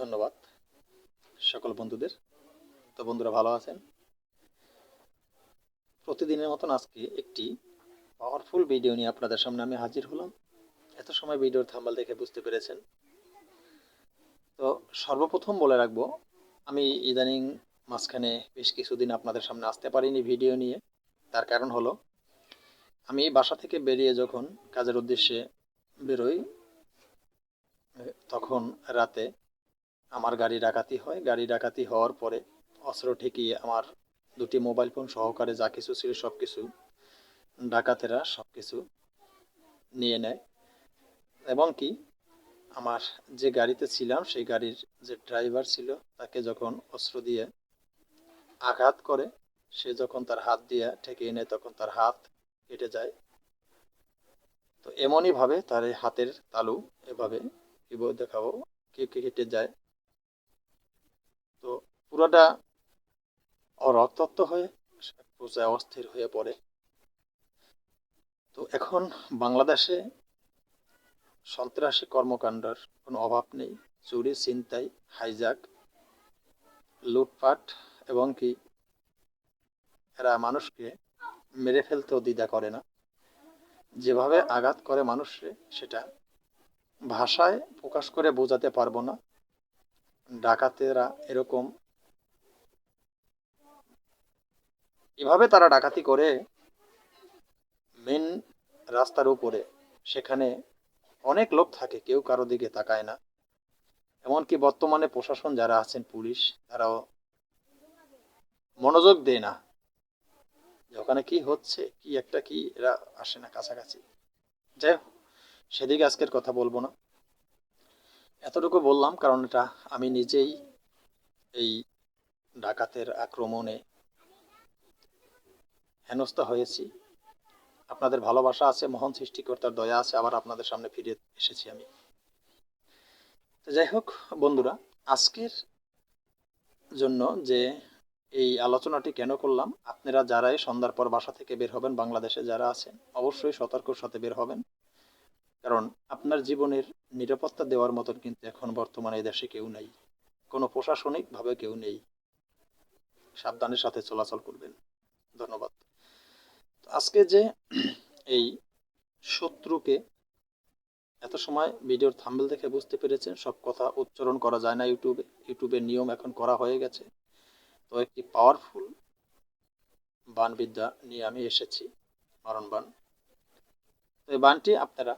ধন্যবাদ সকল বন্ধুদের। তো বন্ধুরা ভালো আছেন? প্রতিদিনের মতন আজকে একটি পাওয়ারফুল ভিডিও নিয়ে আপনাদের সামনে আমি হাজির হলাম। এত সময় ভিডিওর থাম্বাল দেখে বুঝতে পেরেছেন। তো সর্বপ্রথম বলে রাখব, আমি ইদানিং মাঝখানে বেশ কিছুদিন আপনাদের সামনে আসতে পারিনি ভিডিও নিয়ে। তার কারণ হলো, আমি বাসা থেকে বেরিয়ে যখন কাজের উদ্দেশ্যে বেরোই, তখন রাতে আমার গাড়ি ডাকাতি হয়। গাড়ি ডাকাতি হওয়ার পরে অস্ত্র ঠেকিয়ে আমার দুটি মোবাইল ফোন সহকারে যা কিছু ছিল সব কিছু ডাকাতেরা সব কিছু নিয়ে নেয়। এবং কি, আমার যে গাড়িতে ছিলাম, সেই গাড়ির যে ড্রাইভার ছিল, তাকে যখন অস্ত্র দিয়ে আঘাত করে, সে যখন তার হাত দিয়ে ঠেকিয়ে নেয়, তখন তার হাত কেটে যায়। তো এমনই ভাবে তার হাতের তালু এভাবে দেখাবো? কে কেটে যায়। পুরোটা রক্তাক্ত হয়ে পর্যায়ে অস্থির হয়ে পড়ে। তো এখন বাংলাদেশে সন্ত্রাসী কর্মকাণ্ডের কোনো অভাব নেই। চুরি, ছিনতাই হাইজাক লুটপাট, এবং কি এরা মানুষকে মেরে ফেলতেও দ্বিধা করে না। যেভাবে আঘাত করে মানুষকে, সেটা ভাষায় প্রকাশ করে বোঝাতে পারব না। ডাকাতেরা এরকম এভাবে তারা ডাকাতি করে মেন রাস্তার উপরে। সেখানে অনেক লোক থাকে, কেউ কারও দিকে তাকায় না। এমনকি বর্তমানে প্রশাসন যারা আছেন, পুলিশ, তারাও মনোযোগ দেয় না যে ওখানে কি হচ্ছে, কি একটা কি, এরা আসে না কাছাকাছি। যাই হোক, সেদিকে আজকের কথা বলব না। এতটুকু বললাম, কারণ এটা আমি নিজেই এই ডাকাতের আক্রমণে হেনস্থা হয়েছি। আপনাদের ভালোবাসা আছে, মহান সৃষ্টিকর্তার দয়া আছে, আবার আপনাদের সামনে ফিরে এসেছি আমি। তো যাই হোক, বন্ধুরা, আজকের জন্য যে এই আলোচনাটি কেন করলাম, আপনারা যারাই সন্ধ্যার পর বাসা থেকে বের হবেন, বাংলাদেশে যারা আছেন, অবশ্যই সতর্কর সাথে বের হবেন। কারণ আপনার জীবনের নিরাপত্তা দেওয়ার মতন কিন্তু এখন বর্তমানে দেশে কেউ নেই। কোনো প্রশাসনিকভাবে কেউ নেই। সাবধানের সাথে চলাচল করবেন। ধন্যবাদ। আজকে যে এই শত্রুকে এত সময় ভিডিওর থাম্বেল দেখে বুঝতে পেরেছেন, সব কথা উচ্চারণ করা যায় না ইউটিউবে। ইউটিউবের নিয়ম এখন করা হয়ে গেছে। তো একটি পাওয়ারফুল বানবিদ্যা নিয়ে আমি এসেছি মারণ বান তো এই বানটি আপনারা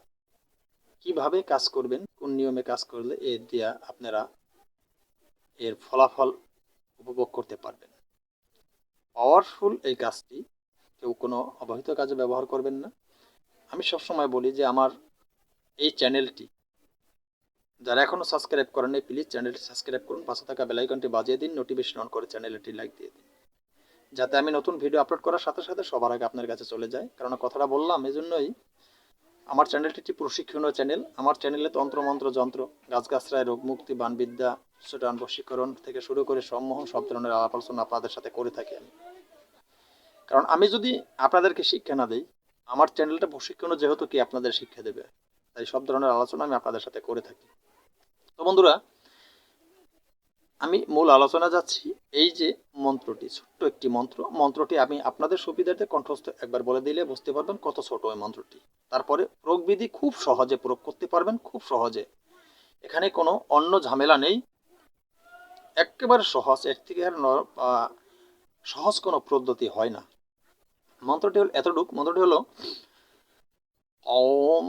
কীভাবে কাজ করবেন, কোন নিয়মে কাজ করলে এর দিয়া আপনারা এর ফলাফল উপভোগ করতে পারবেন? পাওয়ারফুল এই কাজটি কেউ কোনো অবহিত কাজে ব্যবহার করবেন না। আমি সবসময় বলি যে আমার এই চ্যানেলটি, যারা এখনও সাবস্ক্রাইব করেন প্লিজ চ্যানেলটি সাবস্ক্রাইব করুন, পাশে থাকা বেলাইকনটি বাজিয়ে দিন, নোটিফিকেশন অন করে চ্যানেলটি লাইক দিয়ে দিন। যাতে আমি নতুন ভিডিও আপলোড করার সাথে সাথে সবার আগে আপনার কাছে চলে যায়। কারণ কথাটা বললাম এই জন্যই আমার চ্যানেলটি একটি প্রশিক্ষণীয় চ্যানেল। আমার চ্যানেলে তন্ত্রমন্ত্র যন্ত্র গাছগাছরায় রোগ, মুক্তি, বানবিদ্যা সুটান বশীকরণ থেকে শুরু করে সম্মোহন, সব ধরনের আলাপ আলোচনা আপনাদের সাথে করে থাকি আমি। কারণ আমি যদি আপনাদেরকে শিক্ষা না দিই, আমার চ্যানেলটা প্রশিক্ষণও যেহেতু কি আপনাদের শিক্ষা দেবে, তাই সব ধরনের আলোচনা আমি আপনাদের সাথে করে থাকি। তো বন্ধুরা, আমি মূল আলোচনা যাচ্ছি এই যে মন্ত্রটি, ছোট্ট একটি মন্ত্র। মন্ত্রটি আমি আপনাদের সুবিধার্থে কণ্ঠস্থ একবার বলে দিলে বুঝতে পারবেন কত ছোট ওই মন্ত্রটি। তারপরে প্রয়োগবিধি খুব সহজে প্রয়োগ করতে পারবেন, খুব সহজে। এখানে কোনো অন্য ঝামেলা নেই। একেবারে সহজ, এর থেকে আর সহজ কোনো পদ্ধতি হয় না। মন্ত্রটি হল এতটুক। মন্ত্রটি হলো, ওম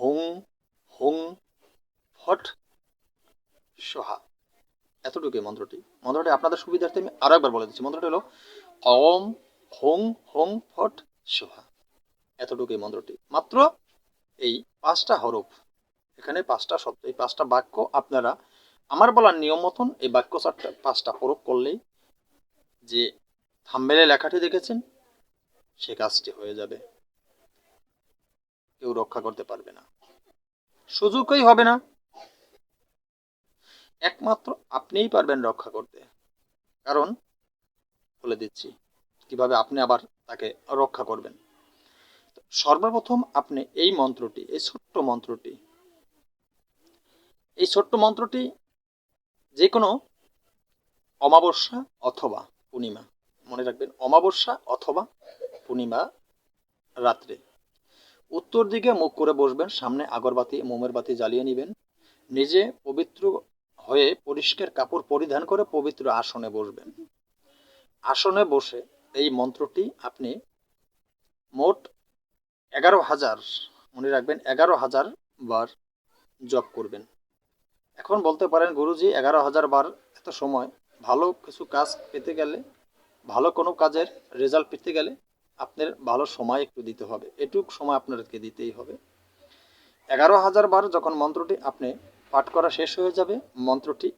হুং হুং ফট সোহা। এতটুকুই মন্ত্রটি। মন্ত্রটি আপনাদের সুবিধার্থে আমি আরও একবার বলে দিচ্ছি। মন্ত্রটি হলো, ওম হুং হুং ফট সোহা। এতটুকুই মন্ত্রটি। মাত্র এই পাঁচটা হরফ। এখানে পাঁচটা শব্দ, এই পাঁচটা বাক্য আপনারা আমার বলার নিয়ম মতন এই বাক্য চারটা পাঁচটা প্রয়োগ করলেই যে থাম্বেলে লেখাটি দেখেছেন সে কাজটি হয়ে যাবে। কেউ রক্ষা করতে পারবে না। সুযোগই হবে না। একমাত্র আপনিই পারবেন রক্ষা করতে। কারণ বলে দিচ্ছি, কীভাবে আপনি আবার তাকে রক্ষা করবেন। সর্বপ্রথম আপনি এই মন্ত্রটি, এই ছোট্ট মন্ত্রটি, এই ছোট্ট মন্ত্রটি যে কোনো অমাবস্যা অথবা পূর্ণিমা, মনে রাখবেন অমাবস্যা অথবা পূর্ণিমা রাত্রে। উত্তর দিকে মুখ করে বসবেন, সামনে আগরবাতি, মোমের বাতি জ্বালিয়ে নেবেন। নিজে পবিত্র হয়ে পরিষ্কার কাপড় পরিধান করে পবিত্র আসনে বসবেন। আসনে বসে এই মন্ত্রটি আপনি মোট এগারো হাজার, মনে রাখবেন, এগারো হাজার বার জপ করবেন। এখন বলতে পারেন, গুরুজি, এগারো হাজার বার এত সময় ভালো কিছু কাজ পেতে গেলে, ভালো কোনো কাজের রেজাল্ট পেতে গেলে আপনার ভালো সময় একটু দিতে হবে। এটুক সময় আপনাদেরকে দিতেই হবে। এগারো হাজার বার যখন মন্ত্রটি আপনি পাঠ করা শেষ হয়ে যাবে, মন্ত্রটি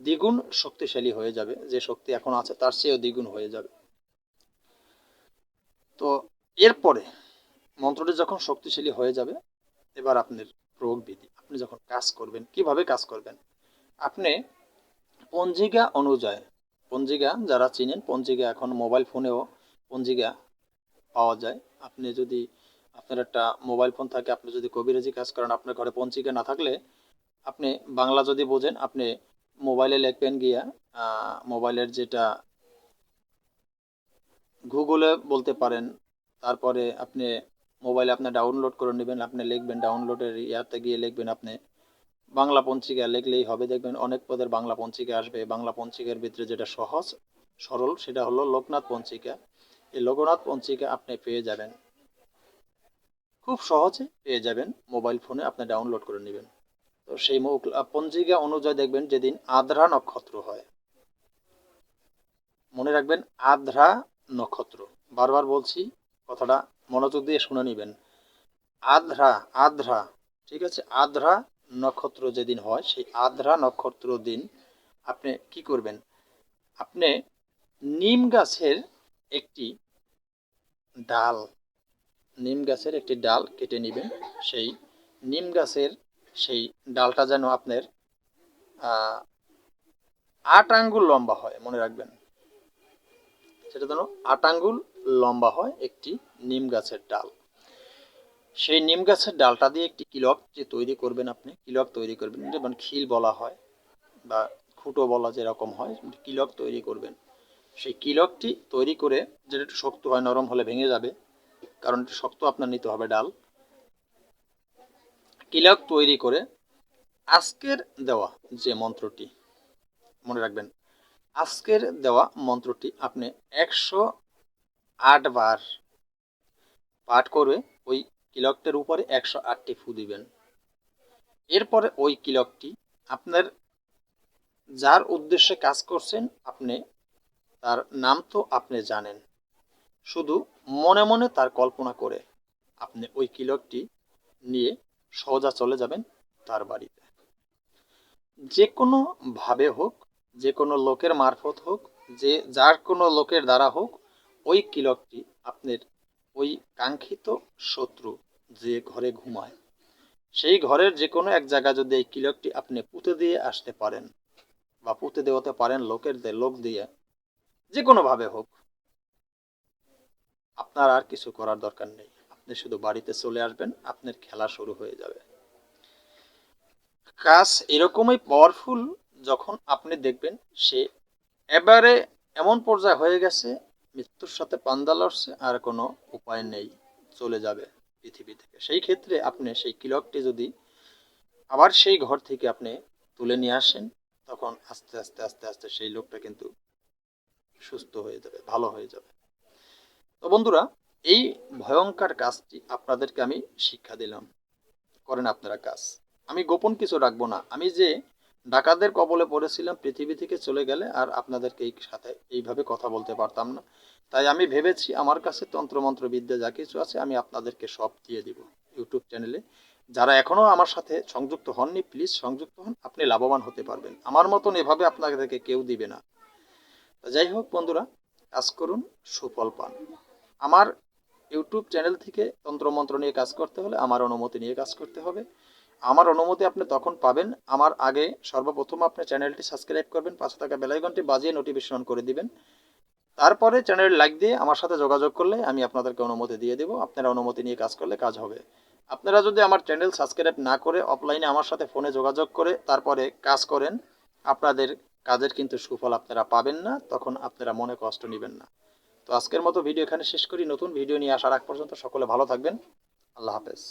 দ্বিগুণ শক্তিশালী হয়ে যাবে। যে শক্তি এখন আছে, তার চেয়েও দ্বিগুণ হয়ে যাবে। তো এরপরে মন্ত্রটি যখন শক্তিশালী হয়ে যাবে, এবার আপনার প্রয়োগ বিধি আপনি যখন কাজ করবেন, কীভাবে কাজ করবেন? আপনি পঞ্জিকা অনুযায়ী, পঞ্জিকা যারা চিনেন, পঞ্জিকা এখন মোবাইল ফোনেও পঞ্জিকা পাওয়া যায়। আপনি যদি, আপনার একটা মোবাইল ফোন থাকে, আপনি যদি কবিরাজি কাজ করেন, আপনার ঘরে পঞ্চিকা না থাকলে আপনি বাংলা যদি বোঝেন, আপনি মোবাইলে লিখবেন গিয়া মোবাইলের যেটা গুগলে বলতে পারেন, তারপরে আপনি মোবাইলে আপনি ডাউনলোড করে নেবেন, আপনি লিখবেন ডাউনলোডের ইয়াতে গিয়ে লিখবেন আপনি। বাংলা পঞ্চিকা লিখলেই হবে, দেখবেন অনেক পদের বাংলা পঞ্চিকা আসবে, বাংলা পঞ্চিকার ভিতরে যেটা সহজ, সরল, সেটা হলো লোকনাথ পঞ্চিকা এই লোকনাথ পঞ্চিকা আপনি পেয়ে যাবেন। খুব সহজে পেয়ে যাবেন মোবাইল ফোনে, আপনি ডাউনলোড করে নেবেন। তো সেই পঞ্জিকা অনুযায়ী দেখবেন যেদিন আদ্রা নক্ষত্র হয়। মনে রাখবেন আদ্রা নক্ষত্র। বারবার বলছি, কথাটা মনোযোগ দিয়ে শুনে নেবেন। আদ্রা আদ্রা, ঠিক আছে? আদ্রা নক্ষত্র যেদিন হয়, সেই আদ্রা নক্ষত্র দিন আপনি কি করবেন? আপনি নিম গাছের একটি ডাল, নিম গাছের একটি ডাল কেটে নেবেন। সেই নিম গাছের সেই ডালটা যেন আপনার আট আঙ্গুল লম্বা হয়, মনে রাখবেন। সেটা যেন আট আঙ্গুল লম্বা হয় একটি নিম গাছের ডাল। সেই নিম গাছের ডালটা দিয়ে একটি কিলক যে তৈরি করবেন আপনি, কিলক তৈরি করবেন, যেমন খিল বলা হয় বা খুঁটো বলা যেরকম হয়, কিলক তৈরি করবেন। সেই কিলকটি তৈরি করে যেটা একটু শক্ত হয়, নরম হলে ভেঙে যাবে, কারণ একটু শক্ত আপনার নিতে হবে ডাল। কিলক তৈরি করে আজকের দেওয়া যে মন্ত্রটি, মনে রাখবেন, আজকের দেওয়া মন্ত্রটি আপনি একশো আট বার পাঠ করে ওই কিলকটার উপরে একশো আটটি ফু দিবেন। এরপরে ওই কিলকটি আপনার যার উদ্দেশ্যে কাজ করছেন, আপনি তার নাম তো আপনি জানেন। শুধু মনে মনে তার কল্পনা করে আপনি ওই কিলকটি নিয়ে সোজা চলে যাবেন তার বাড়িতে। যে কোনো ভাবে হোক, যে কোনো লোকের মারফত হোক, যে যার কোনো লোকের দ্বারা হোক, ওই কিলকটি আপনার ওই কাঙ্ক্ষিত শত্রু যে ঘরে ঘুমায়, সেই ঘরের যে কোনো এক জায়গায় যদি এই কিলকটি আপনি পুঁতে দিয়ে আসতে পারেন বা পুঁতে দেওয়াতে পারেন লোকের লোক দিয়ে যে কোনোভাবে হোক, আপনার আর কিছু করার দরকার নেই। আপনি শুধু বাড়িতে চলে আসবেন, আপনার খেলা শুরু হয়ে যাবে। কাজ এরকমই পাওয়ারফুল যখন আপনি দেখবেন, সে এবারে এমন পর্যায়ে হয়ে গেছে, মৃত্যুর সাথে পান্দা লড়ছে, আর কোনো উপায় নেই, চলে যাবে পৃথিবী থেকে। সেই ক্ষেত্রে আপনি সেই কিলকটি যদি আবার সেই ঘর থেকে আপনি তুলে নিয়ে আসেন, তখন আস্তে আস্তে আস্তে আস্তে সেই লোকটা কিন্তু সুস্থ হয়ে যাবে, ভালো হয়ে যাবে। তো বন্ধুরা, এই ভয়ঙ্কর কাজটি আপনাদেরকে আমি শিক্ষা দিলাম। করেন আপনারা কাজ। আমি গোপন কিছু রাখব না। আমি যে ডাকাতদের কবলে পড়েছিলাম, পৃথিবী থেকে চলে গেলে আর আপনাদেরকে এই সাথে এইভাবে কথা বলতে পারতাম না। তাই আমি ভেবেছি, আমার কাছে তন্ত্রমন্ত্র বিদ্যা যা কিছু আছে, আমি আপনাদেরকে সব দিয়ে দিব ইউটিউব চ্যানেলে। যারা এখনও আমার সাথে সংযুক্ত হননি, প্লিজ সংযুক্ত হন। আপনি লাভবান হতে পারবেন। আমার মতন এভাবে আপনাদেরকে কেউ দিবে না। যাই হোক বন্ধুরা, কাজ করুন, সুফল পান। আমার ইউটিউব চ্যানেল থেকে তন্ত্রমন্ত্র নিয়ে কাজ করতে হলে আমার অনুমতি নিয়ে কাজ করতে হবে। আমার অনুমতি আপনি তখন পাবেন। আমার আগে সর্বপ্রথম আপনি চ্যানেলটি সাবস্ক্রাইব করবেন পাঁচশো টাকা বেলাইকনটি বাজিয়ে নোটিফিকেশন করে দিবেন। তারপরে চ্যানেল লাইক দিয়ে আমার সাথে যোগাযোগ করলে আমি আপনাদেরকে অনুমতি দিয়ে দেবো। আপনারা অনুমতি নিয়ে কাজ করলে কাজ হবে। আপনারা যদি আমার চ্যানেল সাবস্ক্রাইব না করে অফলাইনে আমার সাথে ফোনে যোগাযোগ করে তারপরে কাজ করেন, আপনাদের কাজের কিন্তু সুফল আপনারা পাবেন না, তখন আপনারা মনে কষ্ট নেবেন না। তো আজকের মতো ভিডিও এখানে শেষ করি। নতুন ভিডিও নিয়ে আসার আগ পর্যন্ত সকলে ভালো থাকবেন। আল্লাহ হাফেজ।